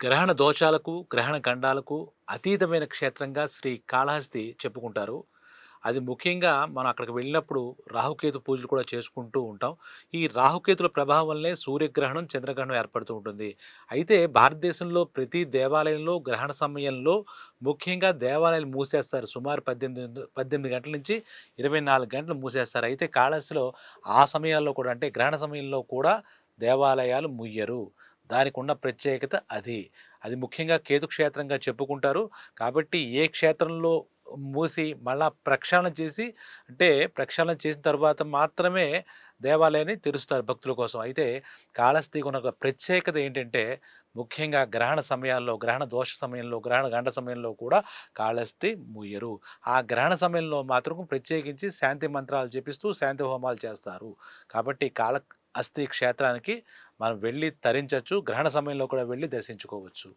గ్రహణ దోషాలకు, గ్రహణ గండాలకు అతీతమైన క్షేత్రంగా శ్రీ కాళహస్తి చెప్పుకుంటారు. అది ముఖ్యంగా మనం అక్కడికి వెళ్ళినప్పుడు రాహుకేతు పూజలు కూడా చేసుకుంటూ ఉంటాం. ఈ రాహుకేతుల ప్రభావం వల్లనే సూర్యగ్రహణం, చంద్రగ్రహణం ఏర్పడుతూ ఉంటుంది. అయితే భారతదేశంలో ప్రతి దేవాలయంలో గ్రహణ సమయంలో ముఖ్యంగా దేవాలయాలు మూసేస్తారు. సుమారు 18 18 గంటల నుంచి 24 గంటలు మూసేస్తారు. అయితే కాళహస్తిలో ఆ సమయాల్లో కూడా అంటే గ్రహణ సమయంలో కూడా దేవాలయాలు ముయ్యరు. దానికున్న ప్రత్యేకత అది. అది ముఖ్యంగా కేతు క్షేత్రంగా చెప్పుకుంటారు. కాబట్టి ఏ క్షేత్రంలో మూసి మళ్ళా ప్రక్షాళన చేసి అంటే ప్రక్షాళన చేసిన తర్వాత మాత్రమే దేవాలయాన్ని తెరుస్తారు భక్తుల కోసం. అయితే కాళహస్తికి ఉన్న ప్రత్యేకత ఏంటంటే ముఖ్యంగా గ్రహణ సమయాల్లో, గ్రహణ దోష సమయంలో, గ్రహణ గంట సమయంలో కూడా కాళహస్తి మూయరు. ఆ గ్రహణ సమయంలో మాత్రం ప్రత్యేకించి శాంతి మంత్రాలు జపిస్తూ శాంతి హోమాలు చేస్తారు. కాబట్టి కాళహస్తి క్షేత్రానికి మనం వెళ్ళి తరించవచ్చు గ్రహణ సమయంలో కూడా వెళ్ళి దర్శించుకోవచ్చు.